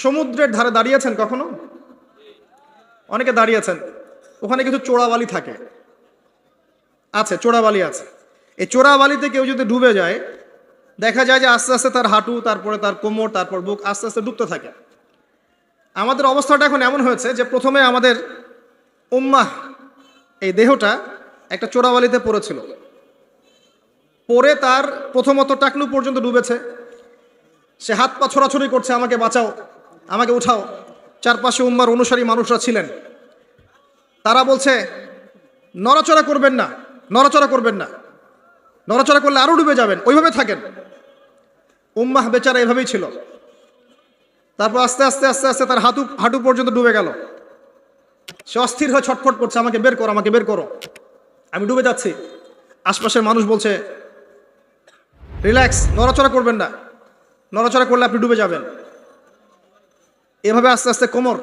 সমুদ্রের ধারে দাঁড়িয়েছেন কখনো? অনেকে দাঁড়িয়েছেন ওখানে কিছু চোরাবালি থাকে। আছে, চোরাবালি আছে। এই চোরাবালিতে কেউ যদি ডুবে যায়, দেখা যায় যে আস্তে আস্তে তার হাঁটু, তারপরে তার কোমর, তারপর বুক আস্তে আস্তে ডুবতে থাকে। আমাদের অবস্থাটা এখন এমন হয়েছে যে প্রথমে আমাদের উম্মাহ, এই দেহটা একটা চোরাবালিতে পড়েছিল। পরে তার প্রথমত টাকলু পর্যন্ত ডুবেছে। সে হাত পা ছোড়াছড়ি করছে, আমাকে বাঁচাও। আমাকে উঠাও। চারপাশে উম্মার অনুসারী মানুষরা ছিলেন। তারা বলছে, নড়াচড়া করবেন না, নড়াচড়া করবেন না। নড়াচড়া করলে আরও ডুবে যাবেন, ওইভাবে থাকেন। উম্মাহ বেচারা এভাবেই ছিল। তারপর আস্তে আস্তে আস্তে আস্তে তার হাঁটু হাঁটু পর্যন্ত ডুবে গেল। সে অস্থির হয়ে ছটফট করছে, আমাকে বের করো, আমাকে বের করো। আমি ডুবে যাচ্ছি। আশপাশের মানুষ বলছে, রিল্যাক্স, নড়াচড়া করবেন না। নড়াচড়া করলে আপনি ডুবে যাবেন। এভাবে আস্তে আস্তে কোমর,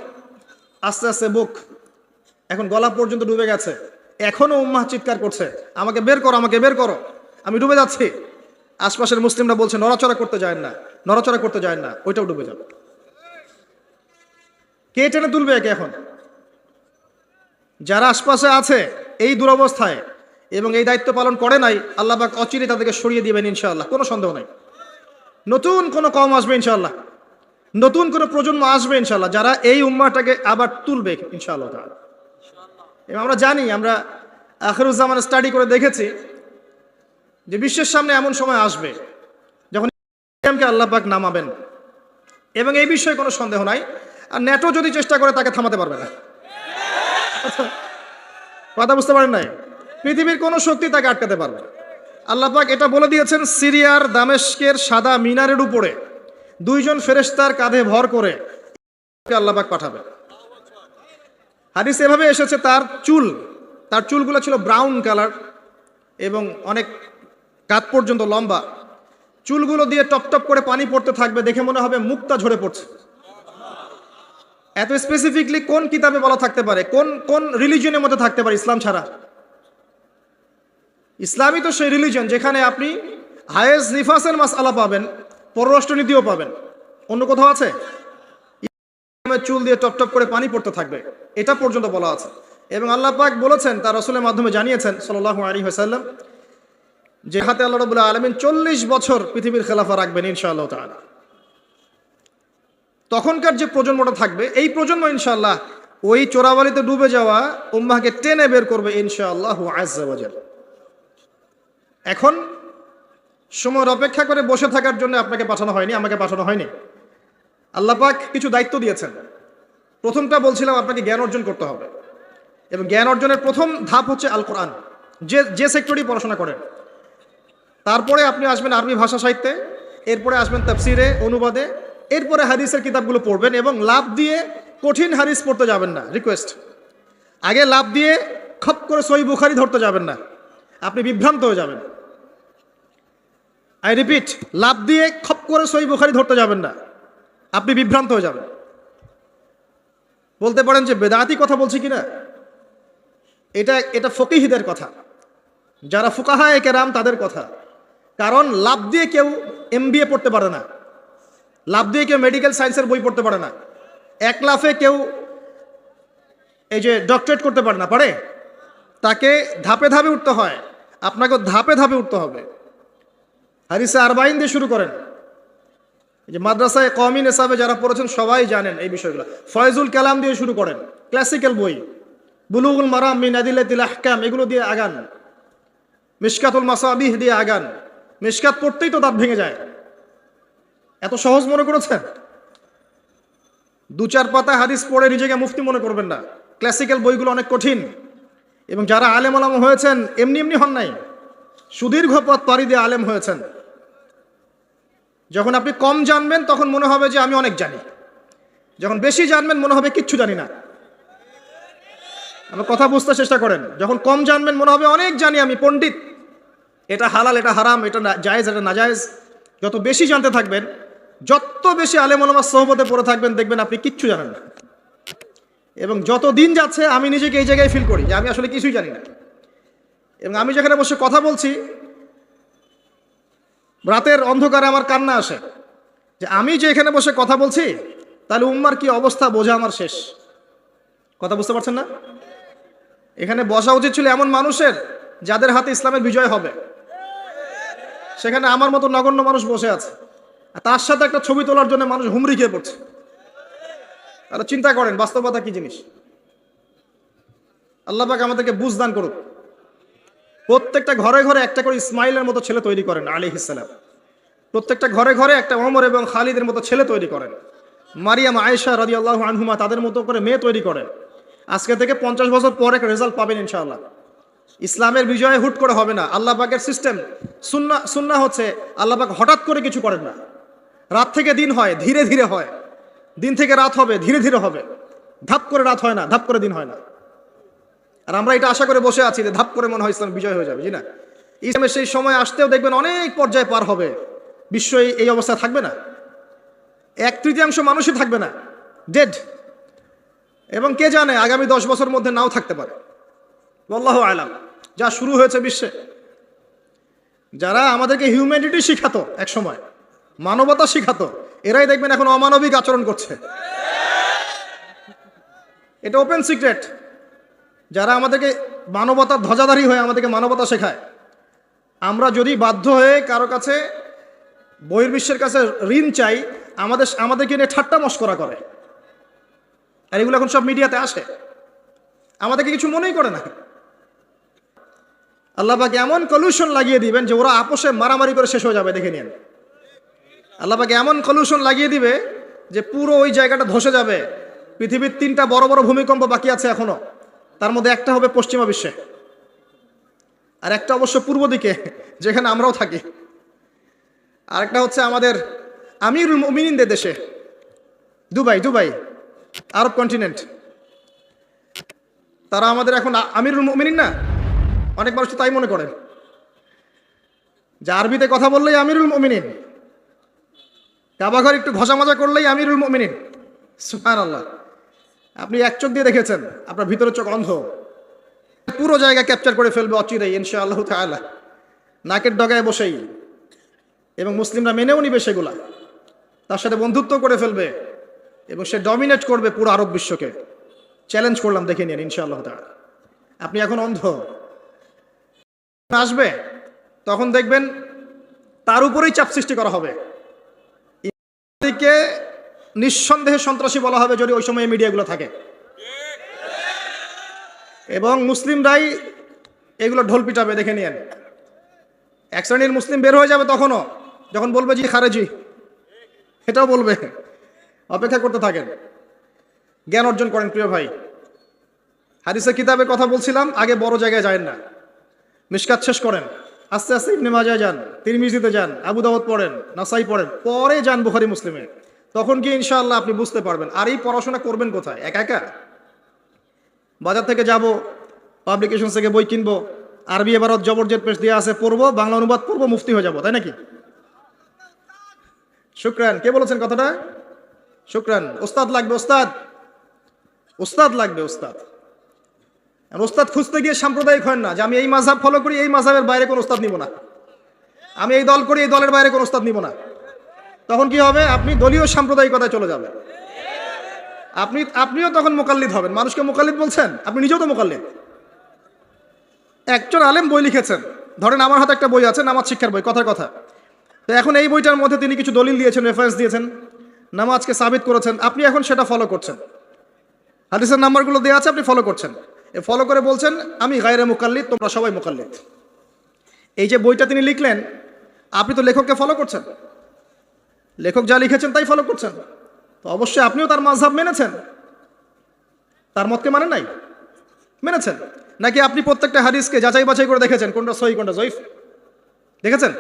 আস্তে আস্তে বুক। এখন গলা পর্যন্ত ডুবে গেছে। এখনও উম্মাহ চিৎকার করছে। আমাকে বের করো, আমাকে বের করো। আমি ডুবে যাচ্ছি। আশপাশের মুসলিমরা বলছে, নড়াচড়া করতে যায় না, নড়াচড়া করতে যায় না, ওইটাও ডুবে যাবে। কে টেনে তুলবে একে এখন? যারা আশপাশে আছে, এই দুরবস্থায়, এবং এই দায়িত্ব পালন করে নাই, আল্লাহ অচিরে তাদেরকে সরিয়ে দিবেন ইনশাআল্লাহ, কোনো সন্দেহ নাই। নতুন কোনো কম আসবে ইনশাআল্লাহ। নতুন কোনো প্রজন্ম আসবে ইনশাল্লাহ যারা এই উম্মাটাকে আবার তুলবে ইনশাআল্লাহ তাআলা। এবং আমরা জানি, আমরা আখরুজ্জামান স্টাডি করে দেখেছি যে বিশ্বের সামনে এমন সময় আসবে যখন ইসলামকে আল্লাহ পাক নামাবেন। এবং এই বিষয়ে কোনো সন্দেহ নাই, আর নেটো যদি চেষ্টা করে, তাকে থামাতে পারবে না। কথা বুঝতে পারেন নাই? পৃথিবীর কোনো শক্তি তাকে আটকাতে পারবে না। আল্লাহ পাক এটা বলে দিয়েছেন, সিরিয়ার দামেস্কের সাদা মিনারের উপরে। দুইজন ফেরেশতার কাঁধে ভর করে আল্লাহবাক পাঠাবে। হাদিস এভাবে এসেছে, তার চুল, তার চুলগুলো ছিল ব্রাউন কালার এবং অনেক কাত পর্যন্ত লম্বা। চুলগুলো দিয়ে টপ টপ করে পানি পড়তে থাকবে দেখে মনে হবে মুক্তা ঝরে পড়ছে। এত স্পেসিফিকলি কোন কিতাবে বলা থাকতে পারে? কোন কোন রিলিজনের মধ্যে থাকতে পারে ইসলাম ছাড়া? ইসলামই তো সেই রিলিজন যেখানে আপনি হায়েস নিফাসের মাস আলা পাবেন। পররাষ্ট্রনীতিও পাবেন। অন্য কোথাও আছে? চুল দিয়ে টপ টপ করে পানি পড়তে থাকবে। এটা পর্যন্ত বলা আছে। এবং আল্লাহ পাক বলেছেন, তার রসুলের মাধ্যমে জানিয়েছেন সাল্লাল্লাহু আলী হাসাল্লাম যে হাতে আল্লাহ রবুল্লাহ আলমিন চল্লিশ বছর পৃথিবীর খেলাফা রাখবেন ইনশাআল্লাহ তাআলা। তখনকার যে প্রজন্মটা থাকবে, এই প্রজন্ম ইনশাআল্লাহ ওই চোরাবালিতে ডুবে যাওয়া উম্মাহকে টেনে বের করবে ইনশাআল্লাহ আজ্জাওয়াজাল এখন সময়ের অপেক্ষা করে বসে থাকার জন্য আপনাকে পাঠানো হয়নি, আমাকে পাঠানো হয়নি। আল্লাহ পাক কিছু দায়িত্ব দিয়েছেন। প্রথমটা বলছিলাম আপনাকে জ্ঞান অর্জন করতে হবে। এবং জ্ঞান অর্জনের প্রথম ধাপ হচ্ছে আল কোরআন যে যে সেক্টরেই পড়াশোনা করেন। তারপরে আপনি আসবেন আরবি ভাষা সাহিত্যে, এরপরে আসবেন তাফসিরে, অনুবাদে, এরপরে হাদিসের কিতাবগুলো পড়বেন এবং লাভ দিয়ে কঠিন হাদিস পড়তে যাবেন না রিকোয়েস্ট আগে লাভ দিয়ে খপ করে সই বুখারি ধরতে যাবেন না। আপনি বিভ্রান্ত হয়ে যাবেন। আই রিপিট লাভ দিয়ে খপ করে সই বুখারি ধরতে যাবেন না। আপনি বিভ্রান্ত হয়ে যাবেন। বলতে পারেন যে বেদাতি কথা বলছি কিনা এটা এটা ফকিহিদের কথা। যারা ফুকাহা কেরাম, তাদের কথা। কারণ লাভ দিয়ে কেউ এম পড়তে পারে না। লাভ দিয়ে কেউ মেডিকেল সায়েন্সের বই পড়তে পারে না। এক লাফে কেউ এই যে ডক্টরেট করতে পারে না, পারে? তাকে ধাপে ধাপে উঠতে হয়। আপনাকে ধাপে ধাপে উঠতে হবে। হারিসে আরবাইন দিয়ে শুরু করেন। যে মাদ্রাসায় কমিন হিসাবে যারা পড়েছেন, সবাই জানেন এই বিষয়গুলো। ফয়জুল কালাম দিয়ে শুরু করেন, ক্লাসিক্যাল বই। বুলুগুল মারাম মিন আদিল্লাতিল আহকাম, এগুলো দিয়ে আগান। মিশকাতুল মাসাবিহ দিয়ে আগান। মিশকাত পড়তেই তো দাঁত ভেঙে যায়। এত সহজ মনে করেছেন? দু চার পাতা হাদিস পড়ে নিজেকে মুফতি মনে করবেন না। ক্লাসিক্যাল বইগুলো অনেক কঠিন। এবং যারা আলেম আলাম হয়েছেন, এমনি এমনি হন নাই। সুদীর্ঘ পথ পাড়ি দিয়ে আলেম হয়েছেন। যখন আপনি কম জানবেন, তখন মনে হবে যে আমি অনেক জানি। যখন বেশি জানবেন, মনে হবে কিচ্ছু জানি না। আমার কথা বুঝতে চেষ্টা করেন। যখন কম জানবেন, মনে হবে অনেক জানি আমি পণ্ডিত। এটা হালাল, এটা হারাম, এটা জায়েজ, এটা নাজায়েজ। যত বেশি জানতে থাকবেন, যত বেশি আলেম ওলামার সহবতে পড়ে থাকবেন, দেখবেন আপনি কিচ্ছু জানেন না। এবং যত দিন যাচ্ছে, আমি নিজেকে এই জায়গায় ফিল করি যে আমি আসলে কিছুই জানি না। এবং আমি যেখানে বসে কথা বলছি রাতের অন্ধকারে আমার কান্না আসে। যে আমি যে এখানে বসে কথা বলছি, তাহলে উম্মার কি অবস্থা বোঝা আমার শেষ। কথা বুঝতে পারছেন না? এখানে বসা উচিত ছিল এমন মানুষের যাদের হাতে ইসলামের বিজয় হবে। সেখানে আমার মতো নগণ্য মানুষ বসে আছে। আর তার সাথে একটা ছবি তোলার জন্য মানুষ হুমড়ি খেয়ে পড়ছে। তাহলে চিন্তা করেন, বাস্তবতা কি জিনিস? আল্লাহ পাক আমাদেরকে বুঝদান করুক। প্রত্যেকটা ঘরে ঘরে একটা করে ইসমাইলের মতো ছেলে তৈরি করেন আলী ইসালাম প্রত্যেকটা ঘরে ঘরে একটা অমর এবং খালিদের মতো ছেলে তৈরি করেন। মারিয়াম, আয়েশা রাজি আল্লাহ আনহুমা তাদের মতো করে মেয়ে তৈরি করেন। আজকে থেকে পঞ্চাশ বছর পরে রেজাল্ট পাবেন ইনশাআল্লাহ। ইসলামের বিজয় হুট করে হবে না। আল্লাহ পাকের সিস্টেম সুন্না সুন্না হচ্ছে আল্লাহ পাক হঠাৎ করে কিছু করেন না। রাত থেকে দিন হয়, ধীরে ধীরে হয়। দিন থেকে রাত হবে, ধীরে ধীরে হবে। ধাপ করে রাত হয় না, ধাপ করে দিন হয় না। আর আমরা এটা আশা করে বসে আছি যে ধাপ করে মনে হয় ইসলাম বিজয় হয়ে যাবে, জি না? ইসলামের সেই সময় আসতেও দেখবেন অনেক পর্যায়ে পার হবে। বিশ্ব এই- এই অবস্থা থাকবে না। এক তৃতীয়াংশ মানুষই থাকবে না। ডেড এবং কে জানে আগামী দশ বছর মধ্যে নাও থাকতে পারে। আল্লাহ আলাম। যা শুরু হয়েছে বিশ্বে। যারা আমাদেরকে হিউম্যানিটি শিখাতো এক সময় মানবতা শিখাতো, এরাই দেখবেন এখন অমানবিক আচরণ করছে। এটা ওপেন সিক্রেট যারা আমাদেরকে মানবতার ধ্বজাধারী হয়ে আমাদেরকে মানবতা শেখায়, আমরা যদি বাধ্য হয়ে কারও কাছে, বহির্বিশ্বের কাছে ঋণ চাই, আমাদের আমাদেরকে নিয়ে ঠাট্টা মস্করা করে। আর এগুলো এখন সব মিডিয়াতে আসে। আমাদেরকে কিছু মনেই করে না। আল্লাহবাকে এমন কলিউশন লাগিয়ে দিবেন যে ওরা আপোষে মারামারি করে শেষ হয়ে যাবে, দেখে নিন। আল্লাহবাকে এমন কলিউশন লাগিয়ে দিবে যে পুরো ওই জায়গাটা ধসে যাবে। পৃথিবীর তিনটা বড় বড় ভূমিকম্প বাকি আছে এখনও। তার মধ্যে একটা হবে পশ্চিমা বিশ্বে। আর একটা অবশ্য পূর্ব দিকে, যেখানে আমরাও থাকি। আরেকটা হচ্ছে আমাদের আমিরুল মুমিনিনদের দেশে, দুবাই দুবাই, আরব কন্টিনেন্ট তারা আমাদের এখন আমিরুল মুমিনিন না? অনেক মানুষ তাই মনে করেন। যে আরবিতে কথা বললেই আমিরুল মুমিনিন। কাবাঘর একটু ঘষা মাজা করলেই আমিরুল মুমিনিন। সুফান আল্লাহ আপনি এক চোখ দিয়ে দেখেছেন, আপনার ভিতরে চোখ অন্ধ। পুরো জায়গা ক্যাপচার করে ফেলবে অচিরেই ইনশা আল্লাহ তাআলা। নাকের ডগায় বসেই। এবং মুসলিমরা মেনেও নিবে সেগুলা। তার সাথে বন্ধুত্ব করে ফেলবে। এবং সে ডমিনেট করবে পুরো আরব বিশ্বকে। চ্যালেঞ্জ করলাম, দেখে নিন, ইনশাআল্লাহ তাআলা। আপনি এখন অন্ধ। আসবে, তখন দেখবেন তার উপরেই চাপ সৃষ্টি করা হবে। নিঃসন্দেহে সন্ত্রাসী বলা হবে যদি ওই সময় মিডিয়াগুলো থাকে। এবং মুসলিমরাই এগুলো ঢোল পিটাবে, দেখে নিয়েন। এক শ্রেণির মুসলিম বের হয়ে যাবে তখনও, যখন বলবে, জি, খারেজি। এটাও বলবে, অপেক্ষা করতে থাকেন। জ্ঞান অর্জন করেন, প্রিয় ভাই। হাদিসে কিতাবের কথা বলছিলাম, আগে বড় জায়গায় যায় না। মিসকাত শেষ করেন। আস্তে আস্তে ইবনে মাজায় যান, তিরমিজিতে যান, আবু পড়েন, নাসাই পড়েন, পরে যান বুখারি, মুসলিমে। তখন কি ইনশাআল্লাহ আপনি বুঝতে পারবেন, আর এই পড়াশোনা করবেন কোথায়? একা একা? বাজার থেকে যাব পাবলিকেশন থেকে বই কিনবো, আরবি এবারত জবরজেট পেশ দিয়ে আছে পড়ব, বাংলা অনুবাদ পড়ব, মুফতি হয়ে যাব, তাই নাকি? শুক্রান, কে বলেছেন কথাটা? শুক্রান, ওস্তাদ লাগবে, ওস্তাদ। ওস্তাদ লাগবে, ওস্তাদ। ওস্তাদ খুঁজতে গিয়ে সাম্প্রদায়িক হয় না, যে আমি এই মাঝাব ফলো করি, এই মাঝাবের বাইরে কোনো ওস্তাদ নিব না। আমি এই দল করি, এই দলের বাইরে কোনো ওস্তাদ নিব না। তখন কি হবে? আপনি দলীয় সাম্প্রদায়িকতায় চলে যাবেন। আপনি, আপনিও তখন মোকাল্লিদ হবেন। মানুষকে মোকাল্লিদ বলছেন? আপনি নিজেও তো মোকাল্লিদ। একজন আলেম বই লিখেছেন। ধরেন আমার হাতে একটা বই আছে, নামাজ শিক্ষার বই, কথার কথা। তো এখন এই বইটার মধ্যে তিনি কিছু দলিল দিয়েছেন রেফারেন্স দিয়েছেন। নামাজকে সাবিত করেছেন। আপনি এখন সেটা ফলো করছেন। হাদিসের নাম্বারগুলো দেওয়া আছে, আপনি ফলো করছেন। এ ফলো করে বলছেন, আমি গায়রে মুকাল্লিদ, তোমরা সবাই মুকাল্লিদ। এই যে বইটা তিনি লিখলেন, আপনি তো লেখককে ফলো করছেন। লেখক যা লিখেছেন তাই ফলো করছেন। তো অবশ্যই আপনিও তার মাঝহাব মেনেছেন। তার মতকে মানে নাই? মেনেছেন? নাকি আপনি প্রত্যেকটা হাদিসকে যাচাই বাছাই করে দেখেছেন? কোনটা সহি, কোনটা জয়ীফ? দেখেছেন?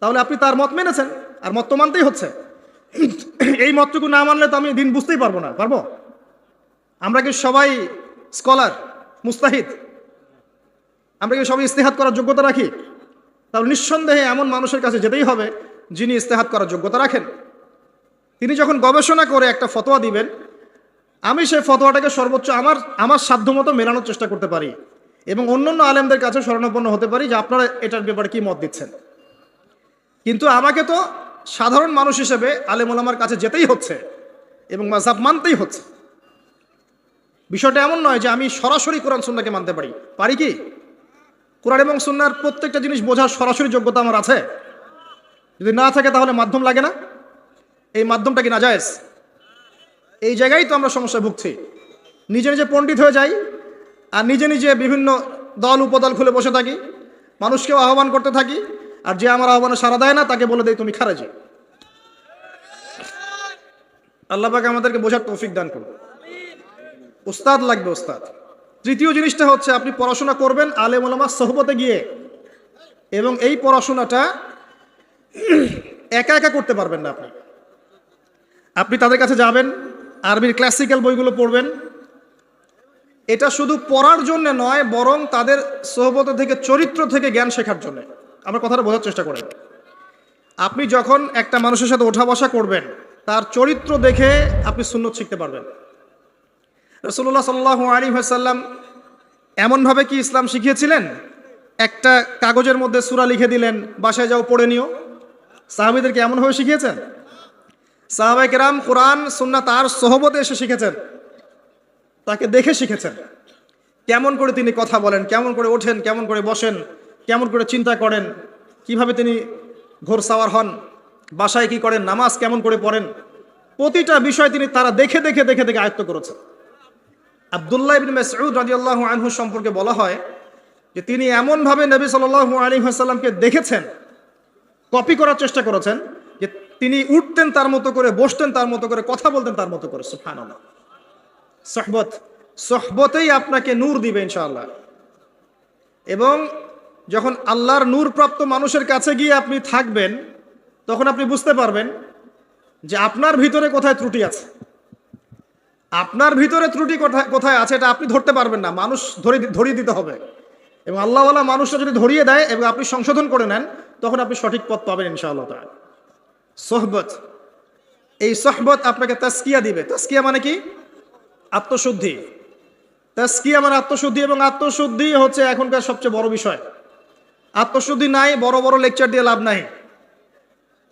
তাহলে আপনি তার মত মেনেছেন, আর মত তো মানতেই হচ্ছে। এই মতটুকু না মানলে তো আমি দিন বুঝতেই পারব না। পারব? আমরা কি সবাই স্কলার, মুস্তাহিদ? আমরা কি সবাই ইস্তেহাত করার যোগ্যতা রাখি? তাহলে নিঃসন্দেহে এমন মানুষের কাছে যেতেই হবে যিনি ইস্তেহাত করার যোগ্যতা রাখেন। তিনি যখন গবেষণা করে একটা ফতোয়া দিবেন, আমি সেই ফতোয়াটাকে সর্বোচ্চ আমার আমার সাধ্যমতো মেলানোর চেষ্টা করতে পারি এবং অন্যান্য আলেমদের কাছে শরণাপন্ন হতে পারি যে আপনারা এটার ব্যাপারে কি মত দিচ্ছেন। কিন্তু আমাকে তো সাধারণ মানুষ হিসেবে আলেম ওলামার কাছে যেতেই হচ্ছে এবং মাঝহাব মানতেই হচ্ছে। বিষয়টা এমন নয় যে আমি সরাসরি কোরআন সুন্নাকে মানতে পারি। পারি কি? কোরআন এবং সুন্নার প্রত্যেকটা জিনিস বোঝার সরাসরি যোগ্যতা আমার আছে? যদি না থাকে তাহলে মাধ্যম লাগে না। এই মাধ্যমটা কি না জায়েজ এই জায়গায় তো আমরা সমস্যায় ভুগছি। নিজে নিজে পণ্ডিত হয়ে যাই আর নিজে নিজে বিভিন্ন দল, উপদল খুলে বসে থাকি। মানুষকেও আহ্বান করতে থাকি আর যে আমার আহ্বানে সারা দেয় না, তাকে বলে দেয় তুমি খারাজি। আল্লাহ পাক আমাদেরকে বোঝার তৌফিক দান করুন। উস্তাদ লাগবে, উস্তাদ। তৃতীয় জিনিসটা হচ্ছে, আপনি পড়াশোনা করবেন, আলেম ওলামা সহবতে গিয়ে। এবং এই পড়াশোনাটা একা একা করতে পারবেন না আপনি। আপনি তাদের কাছে যাবেন, আরবির ক্লাসিক্যাল বইগুলো পড়বেন। এটা শুধু পড়ার জন্য নয়, বরং তাদের সহবত থেকে, চরিত্র থেকে জ্ঞান শেখার জন্য। আমার কথাটা বোঝার চেষ্টা করেন আপনি যখন একটা মানুষের সাথে ওঠা বসা করবেন, তার চরিত্র দেখে আপনি সুন্নত শিখতে পারবেন। রসুল্লাহ সাল্লাহ আলী সাল্লাম এমনভাবে কি ইসলাম শিখিয়েছিলেন? একটা কাগজের মধ্যে সুরা লিখে দিলেন, বাসায় যাও, পড়ে নিও। সাহাবিদেরকে এমনভাবে শিখিয়েছেন? সাহাবাই কেরাম কোরআন সুন্না তার সহবতে এসে শিখেছেন। তাকে দেখে শিখেছেন। কেমন করে তিনি কথা বলেন, কেমন করে ওঠেন, কেমন করে বসেন, কেমন করে চিন্তা করেন, কীভাবে তিনি ঘোর সাওয়ার হন, বাসায় কি করেন, নামাজ কেমন করে পড়েন, প্রতিটা বিষয় তিনি তারা দেখে দেখে দেখে দেখে আয়ত্ত করেছেন। আবদুল্লাহ ইবিন মাসউদ রাদিয়াল্লাহু আনহু সম্পর্কে বলা হয় যে তিনি এমনভাবে নবী সাল্লাল্লাহু আলাইহি ওয়াসাল্লামকে দেখেছেন কপি করার চেষ্টা করেছেন যে তিনি উঠতেন তার মতো করে, বসতেন তার মতো করে, কথা বলতেন তার মতো করে, সুবহানাল্লাহ। সহবত, সহবতেই আপনাকে নূর দিবে ইনশাআল্লাহ। এবং যখন আল্লাহর নূর প্রাপ্ত মানুষের কাছে গিয়ে আপনি থাকবেন, তখন আপনি বুঝতে পারবেন যে আপনার ভিতরে কোথায় ত্রুটি আছে। আপনার ভিতরে ত্রুটি কোথায় কোথায় আছে, এটা আপনি ধরতে পারবেন না। মানুষ ধরে, ধরিয়ে দিতে হবে। এবং আল্লাহওয়ালা মানুষটা যদি ধরিয়ে দেয় এবং আপনি সংশোধন করে নেন তখন আপনি সঠিক পথ পাবেন ইনশাআল্লাহ সোহবত। এই সোহবত আপনাকে তাস্কিয়া দিবে। তাস্কিয়া মানে কি? আত্মশুদ্ধি। তাস্কিয়া মানে আত্মশুদ্ধি এবং আত্মশুদ্ধি হচ্ছে এখনকার সবচেয়ে বড় বিষয়। আত্মশুদ্ধি নাই, বড় বড় লেকচার দিয়ে লাভ নাই।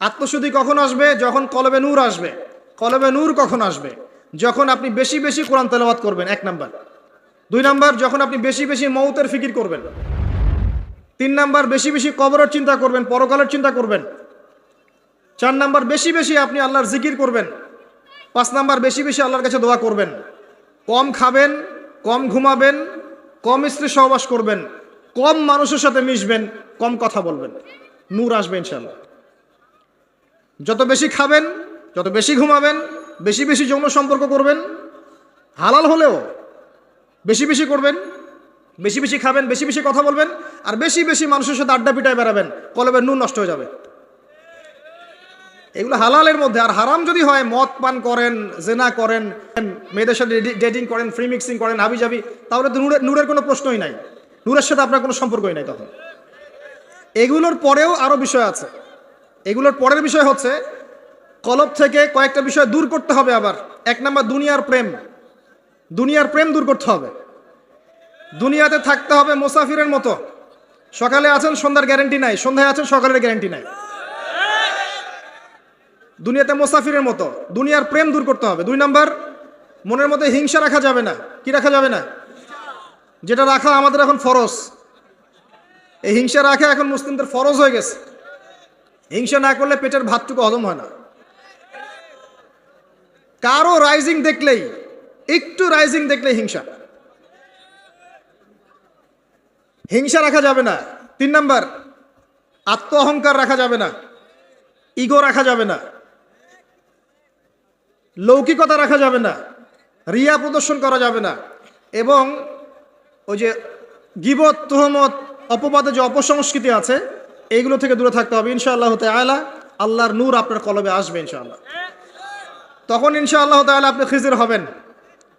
আত্মশুদ্ধি কখন আসবে? যখন কলবে নূর আসবে। কলবে নূর কখন আসবে? যখন আপনি বেশি বেশি কোরআন তেলাওয়াত করবেন, এক নাম্বার। দুই নাম্বার, যখন আপনি বেশি বেশি মৌতের ফিকির করবেন। তিন নাম্বার বেশি বেশি কবরের চিন্তা করবেন, পরকালের চিন্তা করবেন। চার নাম্বার বেশি বেশি আপনি আল্লাহর জিকির করবেন। পাঁচ নাম্বার বেশি বেশি আল্লাহর কাছে দোয়া করবেন। কম খাবেন, কম ঘুমাবেন, কম স্ত্রী সহবাস করবেন, কম মানুষের সাথে মিশবেন, কম কথা বলবেন। নূর আসবে ইনশাল্লাহ যত বেশি খাবেন, যত বেশি ঘুমাবেন, বেশি বেশি যৌন সম্পর্ক করবেন, হালাল হলেও বেশি বেশি করবেন, বেশি বেশি খাবেন, বেশি বেশি কথা বলবেন আর বেশি বেশি মানুষের সাথে আড্ডা পিটায় বেড়াবেন, কলবের নুন নষ্ট হয়ে যাবে। এগুলো হালালের মধ্যে, আর হারাম যদি হয়, মদ পান করেন, জেনা করেন, মেয়েদের সাথে ডেটিং করেন, ফ্রি মিক্সিং করেন হাবি যাবি তাহলে তো নূরের নূরের কোনো প্রশ্নই নাই। নূরের সাথে আপনার কোনো সম্পর্কই নাই তখন। এগুলোর পরেও আরও বিষয় আছে। এগুলোর পরের বিষয় হচ্ছে, কলব থেকে কয়েকটা বিষয় দূর করতে হবে আবার। এক নম্বর, দুনিয়ার প্রেম। দুনিয়ার প্রেম দূর করতে হবে। দুনিয়াতে থাকতে হবে মুসাফিরের মতো। সকালে আছেন, সন্ধ্যার গ্যারেন্টি নাই। সন্ধ্যায় আছেন, সকালের গ্যারেন্টি নাই। দুনিয়াতে মুসাফিরের মতো, দুনিয়ার প্রেম দূর করতে হবে। দুই নাম্বার, মনের মধ্যে হিংসা রাখা যাবে না। কি রাখা যাবে না? যেটা রাখা আমাদের এখন ফরজ। এই হিংসা রাখা এখন মুসলিমদের ফরজ হয়ে গেছে। হিংসা না করলে পেটের ভাতটুকু হজম হয় না। কারও রাইজিং দেখলেই, একটু রাইজিং দেখলেই হিংসা। হিংসা রাখা যাবে না। তিন নাম্বার আত্ম অহংকার রাখা যাবে না। ইগো রাখা যাবে না। লৌকিকতা রাখা যাবে না। রিয়া প্রদর্শন করা যাবে না। এবং ওই যে গিবত, তোহমত, অপবাদে যে অপসংস্কৃতি আছে, এইগুলো থেকে দূরে থাকতে হবে। ইনশাআল্লাহ তালা আল্লাহর নূর আপনার কলবে আসবে ইনশাআল্লাহ। তখন ইনশাআল্লাহ তাআলা আপনি খিজির হবেন।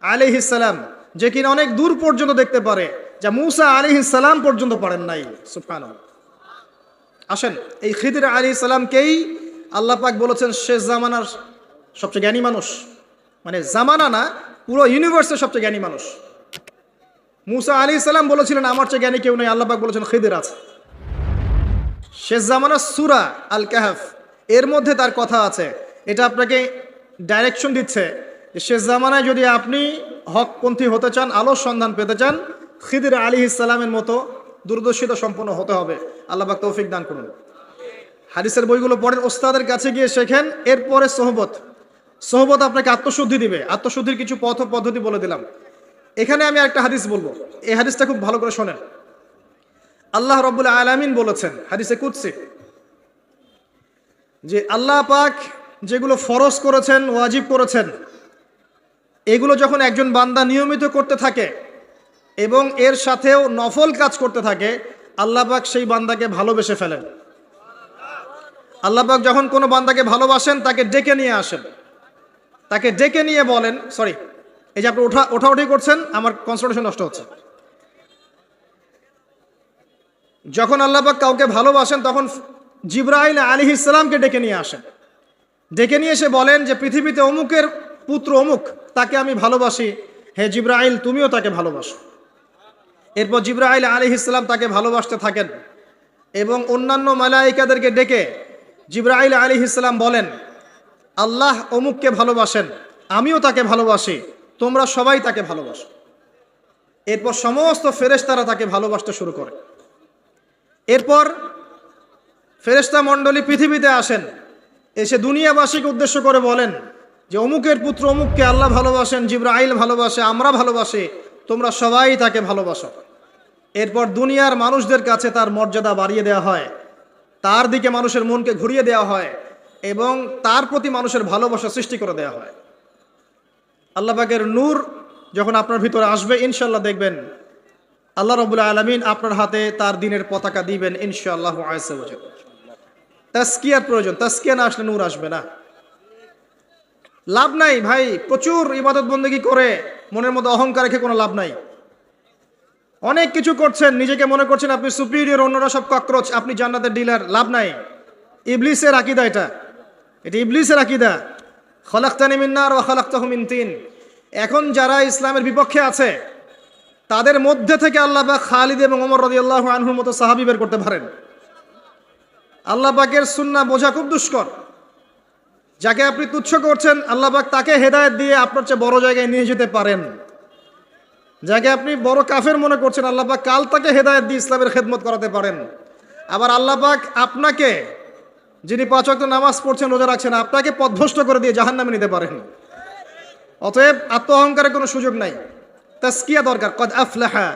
আলিহিসাল্লাম যে কিনা অনেক দূর পর্যন্ত দেখতে পারে। যা মুসা আলিহিসাল্লাম পর্যন্ত পারেন নাই সুফান আসেন, এই খিদির আলী সালামকেই আল্লাহ পাক বলেছেন শেষ জামানার সবচেয়ে জ্ঞানী মানুষ। মানে জামানা না, পুরো ইউনিভার্সের সবচেয়ে জ্ঞানী মানুষ। মুসা আলী সালাম বলেছিলেন, আমার চেয়ে জ্ঞানী কেউ নেই। আল্লাহ পাক বলেছেন, খিদির আছে। শেষ জামানার সুরা আল কাহাফ এর মধ্যে তার কথা আছে। এটা আপনাকে ডাইরেকশন দিচ্ছে শেষ জামানায় যদি আপনি হকপন্থী হতে চান, আলোর সন্ধান পেতে চান খিদির আলী ইসলামের মতো দূরদর্শিতা সম্পন্ন হতে হবে। আল্লাহ পাক তৌফিক দান করুন। হাদিসের বইগুলো পড়েন, ওস্তাদের কাছে গিয়ে শেখেন, এরপরে সোহবত। সোহবত আপনাকে আত্মশুদ্ধি দিবে। আত্মশুদ্ধির কিছু পথ পদ্ধতি বলে দিলাম। এখানে আমি একটা হাদিস বলব। এই হাদিসটা খুব ভালো করে শোনেন। আল্লাহ রব্বুল আলামিন বলেছেন, হাদিসে কুৎসি যে আল্লাহ পাক যেগুলো ফরজ করেছেন, ওয়াজিব করেছেন, এগুলো যখন একজন বান্দা নিয়মিত করতে থাকে এবং এর সাথেও নফল কাজ করতে থাকে, আল্লাহ পাক সেই বান্দাকে ভালোবেসে ফেলেন। আল্লাহ পাক যখন কোনো বান্দাকে ভালোবাসেন, তাকে ডেকে নিয়ে আসেন। তাকে ডেকে নিয়ে বলেন, সরি, এই যে আপনি ওঠা, ওঠাউঠি করছেন, আমার কনসেন্ট্রেশন নষ্ট হচ্ছে। যখন আল্লাহ পাক কাউকে ভালোবাসেন, তখন জিব্রাইল আলী ইসলামকে ডেকে নিয়ে আসেন। ডেকে নিয়ে এসে বলেন যে, পৃথিবীতে অমুকের পুত্র অমুক, তাকে আমি ভালোবাসি। হে জিব্রাইল, তুমিও তাকে ভালোবাসো। এরপর জিব্রাইল আলী ইসলাম তাকে ভালোবাসতে থাকেন এবং অন্যান্য মালাইকাদেরকে ডেকে জিব্রাইল আলী ইসলাম বলেন, আল্লাহ অমুককে ভালোবাসেন, আমিও তাকে ভালোবাসি, তোমরা সবাই তাকে ভালোবাসো। এরপর সমস্ত ফেরেশতারা তাকে ভালোবাসতে শুরু করে। এরপর ফেরেশতা মণ্ডলী পৃথিবীতে আসেন, এসে দুনিয়াবাসীকে উদ্দেশ্য করে বলেন যে, অমুকের পুত্র অমুককে আল্লাহ ভালোবাসেন, জিব্রাইল ভালোবাসে, আমরা ভালোবাসি, তোমরা সবাই তাকে ভালোবাসো। এরপর দুনিয়ার মানুষদের কাছে তার মর্যাদা বাড়িয়ে দেওয়া হয়। তার দিকে মানুষের মনকে ঘুরিয়ে দেওয়া হয় এবং তার প্রতি মানুষের ভালোবাসা সৃষ্টি করে দেওয়া হয়। আল্লাহ পাকের নূর যখন আপনার ভিতরে আসবে ইনশাল্লাহ দেখবেন আল্লাহ রবুল্লা আলমিন আপনার হাতে তার দিনের পতাকা দিবেন, ইনশাআল্লাহ তাস্কিয়ার প্রয়োজন তাস্কিয়া না আসলে নূর আসবে না। লাভ নাই ভাই, প্রচুর ইবাদত বন্দেগি করে? মনের মধ্যে অহংকার রেখে কোনো লাভ নাই। অনেক কিছু করছেন, নিজেকে মনে করছেন আপনি সুপিরিয়র অন্যরা সব ককরোচ, আপনি জান্নাতের ডিলার লাভ নাই। ইবলিসের আকিদা এটা। এটা ইবলিসের আকিদা। খলাক্তানি মিন্নার ও খলাক্তাহ মিন তিন। এখন যারা ইসলামের বিপক্ষে আছে, তাদের মধ্যে থেকে আল্লাহ পাক খালিদ এবং ওমর রদি আল্লাহ আনহুর মতো সাহাবি বের করতে পারেন। আল্লাহ পাকের সুন্না বোঝা খুব দুষ্কর। যাকে আপনি তুচ্ছ করছেন, আল্লাহ পাক তাকে হেদায়েত দিয়ে আপনার চেয়ে বড় জায়গায় নিয়ে যেতে পারেন। যাকে আপনি বড় কাফের মনে করছেন আল্লাহ পাক কাল তাকে হেদায়েত দিয়ে ইসলামের খেদমত করাতে পারেন আবার আল্লাহ পাক আপনাকে যিনি পাঁচ ওয়াক্ত নামাজ পড়ছেন রোজা রাখছেন আপনাকে পথভ্রষ্ট করে দিয়ে জাহান্নামে নিতে পারেন অতএব আত্ম অহংকারের কোনো সুযোগ নাই তাস্কিয়া দরকার কদ আফলাহা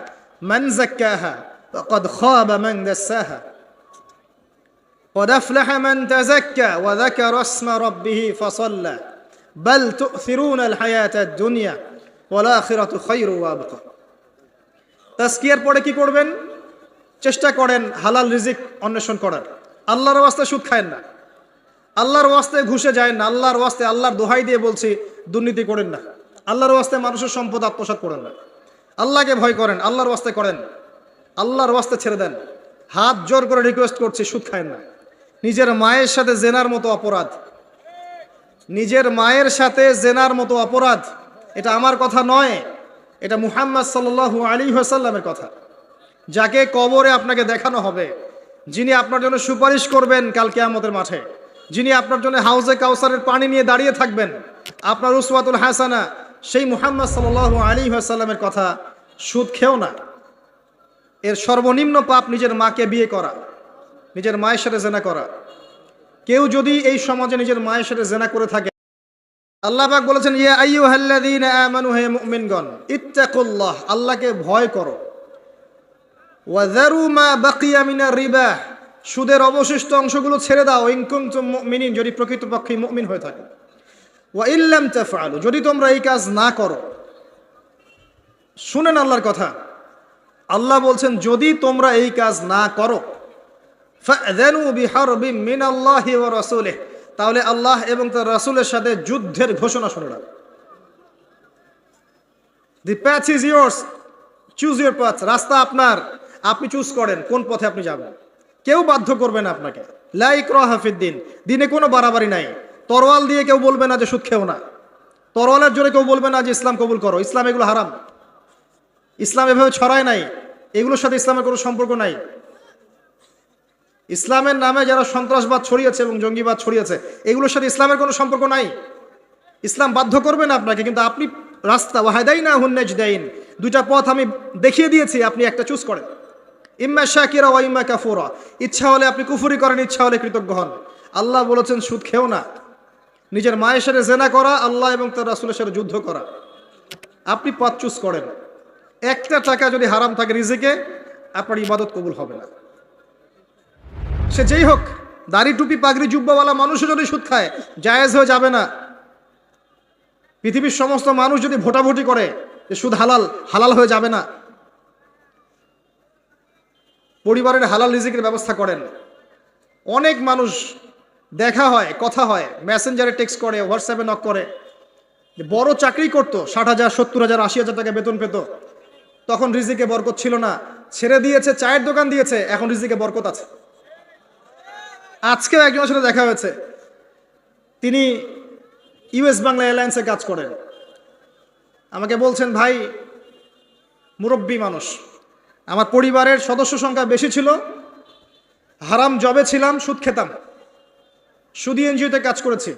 মান যাক্কাহা وقد خاب من دساها قد أفلح من تزكى وذكر اسم ربه فصلى بل تؤثرون الحياة الدنيا তাস্কিয়ার পরে কি করবেন? চেষ্টা করেন হালাল রিজিক অন্বেষণ করার। আল্লাহর ওয়াস্তে সুদ খায়েন না। আল্লাহর ওয়াস্তে ঘুষে যায় না। আল্লাহর ওয়াস্তে আল্লাহর দোহাই দিয়ে বলছি, দুর্নীতি করেন না। আল্লাহর ওয়াস্তে মানুষের সম্পদ আত্মসাত করেন না। আল্লাহকে ভয় করেন, আল্লাহর ওয়াস্তে করেন। আল্লাহর ওয়াস্তে ছেড়ে দেন। হাত জোর করে রিকোয়েস্ট করছি, সুদ খায়েন না। নিজের মায়ের সাথে জেনার মতো অপরাধ। নিজের মায়ের সাথে জেনার মতো অপরাধ। এটা আমার কথা নয়, এটা মুহাম্মদ সাল্লু আলী হাসাল্লামের কথা। যাকে কবরে আপনাকে দেখানো হবে, যিনি আপনার জন্য সুপারিশ করবেন কাল কেয়ামতের মাঠে, যিনি আপনার জন্য হাউজে কাউসারের পানি নিয়ে দাঁড়িয়ে থাকবেন, আপনার উসওয়াতুল হাসানা, সেই মুহাম্মদ সাল্লু আলী সাল্লামের কথা সুদ খেও না। এর সর্বনিম্ন পাপ নিজের মাকে বিয়ে করা, নিজের মায়ের সাথে জেনা করা। কেউ যদি এই সমাজে নিজের মায়ের সাথে জেনা করে থাকে আল্লাহ বলেছেন, ইয়া আইয়ুহাল্লাযীনা আমানু, হে মুমিনগণ, ইত্তাকুল্লাহ, আল্লাহকে ভয় করো। ওয়াজারু মা বাকিয়া মিনার রিবা, সুদের অবশিষ্ট অংশগুলো ছেড়ে দাও, ইন কুনতুম মুমিনিন, যদি প্রকৃতপক্ষে মুমিন হয়ে থাকে। ওয়া ইল্লাম তাফআলু, যদি তোমরা এই কাজ না করো। শুনেন আল্লাহর কথা। আল্লাহ বলছেন, যদি তোমরা এই কাজ না করো, ফাযানু বিহারবিম মিনাল্লাহি ওয়া রাসূলিহি। তাহলে আল্লাহ এবং তার রাসূলের সাথে যুদ্ধের ঘোষণা শুনে রাখ the path is yours choose your path রাস্তা আপনার। আপনি চুজ করেন কোন পথে আপনি যাবেন। কেউ বাধ্য করবে না আপনাকে। লাইক রহাফিদ্দিন দিনে কোনো বাড়াবাড়ি নাই। তরোয়াল দিয়ে কেউ বলবে না যে সুদ খেও না। তরোয়ালের জোরে কেউ বলবে না যে ইসলাম কবুল করো। ইসলাম এগুলো হারাম। ইসলাম এভাবে ছড়ায় নাই। এগুলোর সাথে ইসলামের কোনো সম্পর্ক নাই। ইসলামের নামে যারা সন্ত্রাসবাদ ছড়িয়েছে এবং জঙ্গিবাদ ছড়িয়েছে, এগুলোর সাথে ইসলামের কোনো সম্পর্ক নাই। ইসলাম বাধ্য করবে না আপনাকে, কিন্তু আপনি রাস্তা ওয়াহাদাই না হুন্নেজ দেইন দুইটা পথ আমি দেখিয়ে দিয়েছি, আপনি একটা চুজ করেন। ইম্মা শাকিরা ওয়া ইম্মা কাফুরা, ইচ্ছা হলে আপনি কুফুরি করেন, ইচ্ছা হলে কৃতজ্ঞ হন। আল্লাহ বলেছেন, সুদ খেও না। নিজের মায়ের সাথে জেনা করা, আল্লাহ এবং তার রাসুলের সাথে যুদ্ধ করা। আপনি পথ চুজ করেন। একটা টাকা যদি হারাম থাকে রিজিকে, আপনার ইবাদত কবুল হবে না। সে যেই হোক, দাড়ি টুপি পাগড়ি জুব্বাওয়ালা মানুষও যদি সুদ খায়, জায়েজ হয়ে যাবে না। পৃথিবীর সমস্ত মানুষ যদি ভোটাভুটি করে যে সুদ হালাল হালাল হয়ে যাবে না। পরিবারের হালাল রিজিকের ব্যবস্থা করেন। অনেক মানুষ দেখা হয়, কথা হয়, মেসেঞ্জারে টেক্সট করে, হোয়াটসঅ্যাপে নক করে। বড় চাকরি করতো, ষাট হাজার, সত্তর হাজার, আশি হাজার টাকা বেতন পেত। তখন রিজিকে বরকত ছিল না। ছেড়ে দিয়েছে, চায়ের দোকান দিয়েছে, এখন রিজিকে বরকত আছে। আজকেও একজনের সাথে দেখা হয়েছে। তিনি ইউএস বাংলা এয়ারলাইন্সে কাজ করেন। আমাকে বলছেন, ভাই, মুরব্বী মানুষ। আমার পরিবারের সদস্য সংখ্যা বেশি ছিল। হারাম জবে ছিলাম, সুদ খেতাম। সুদি এনজিওতে কাজ করেছি।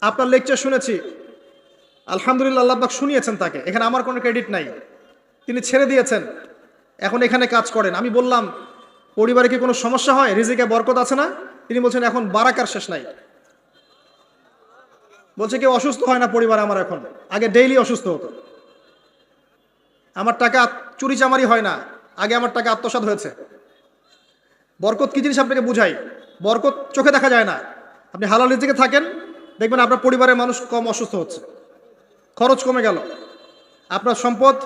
আপনার লেকচার শুনেছি। আলহামদুলিল্লাহ আল্লাহবাক শুনিয়েছেন তাকে। এখানে আমার কোনো ক্রেডিট নাই। তিনি ছেড়ে দিয়েছেন। এখন এখানে কাজ করেন। আমি বললাম পরিবারে কি কোনো সমস্যা হয়? রিজিকে বরকত আছে না? তিনি বলছেন, এখন বারাকার শেষ নাই। বলছে, কেউ অসুস্থ হয় না পরিবার আমার এখন? আগে ডেইলি অসুস্থ হতো। আমার টাকা চুরি চামারি হয় না। আগে আমার টাকা আত্মসাৎ হয়েছে। বরকত কি জিনিস আপনাকে বুঝাই? বরকত চোখে দেখা যায় না। আপনি হালাল রিজিকে থাকেন, দেখবেন আপনার পরিবারের মানুষ কম অসুস্থ হচ্ছে। খরচ কমে গেল। আপনার সম্পদ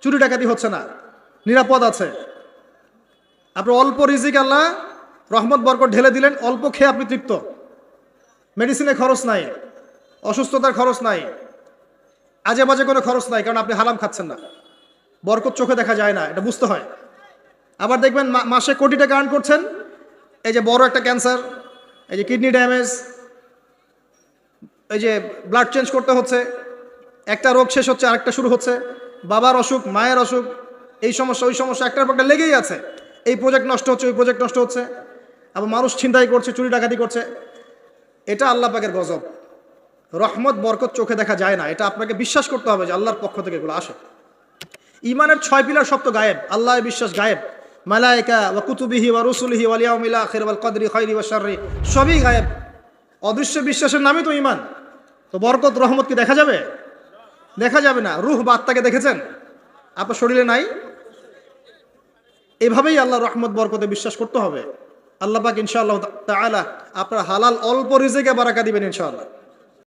চুরি ডাকাতি হচ্ছে না। নিরাপদ আছে। আপনার অল্প রিজিক আল্লাহ রহমত, বরকত ঢেলে দিলেন, অল্প খেয়ে আপনি তৃপ্ত। মেডিসিনে খরচ নাই, অসুস্থতার খরচ নাই আজে বাজে কোনো খরচ নাই, কারণ আপনি হালাম খাচ্ছেন না। বরকত চোখে দেখা যায় না, এটা বুঝতে হয়। আবার দেখবেন মাসে কোটি টাকা আর্ন করছেন, এই যে বড় একটা ক্যান্সার এই যে কিডনি ড্যামেজ এই যে ব্লাড চেঞ্জ করতে হচ্ছে, একটা রোগ শেষ হচ্ছে, আরেকটা শুরু হচ্ছে, বাবার অসুখ, মায়ের অসুখ, এই সমস্যা, ওই সমস্যা, একটার পর একটা লেগেই আছে। এই প্রজেক্ট নষ্ট হচ্ছে, ওই প্রজেক্ট নষ্ট হচ্ছে। আবার মানুষ ছিনতাই করছে, চুরি ডাকাতি করছে। এটা আল্লাহ পাকের গজব। রহমত, বরকত চোখে দেখা যায় না। এটা আপনাকে বিশ্বাস করতে হবে যে আল্লাহর পক্ষ থেকে এগুলো আসে। ইমানের ছয় পিলার সব তো গায়েব। আল্লাহ বিশ্বাস গায়েব। মালাইকা ওয়া কুতুবিহি ওয়া রুসুলিহি ওয়াল ইয়াউমিল আখির ওয়াল কদরি খাইরি ওয়া শাররি সবই গায়েব। অদৃশ্য বিশ্বাসের নামই তো ইমান তো বরকত, রহমত কি দেখা যাবে? দেখা যাবে না। রুহ বা আত্মাকে দেখেছেন? আপনার শরীরে নাই? এভাবেই আল্লাহ রহমত, বরকতে বিশ্বাস করতে হবে। আল্লাহ পাক ইনশাআল্লাহ তাআলা আপনার হালাল অল্প রিজেকে বারাকা দিবেন ইনশাআল্লাহ।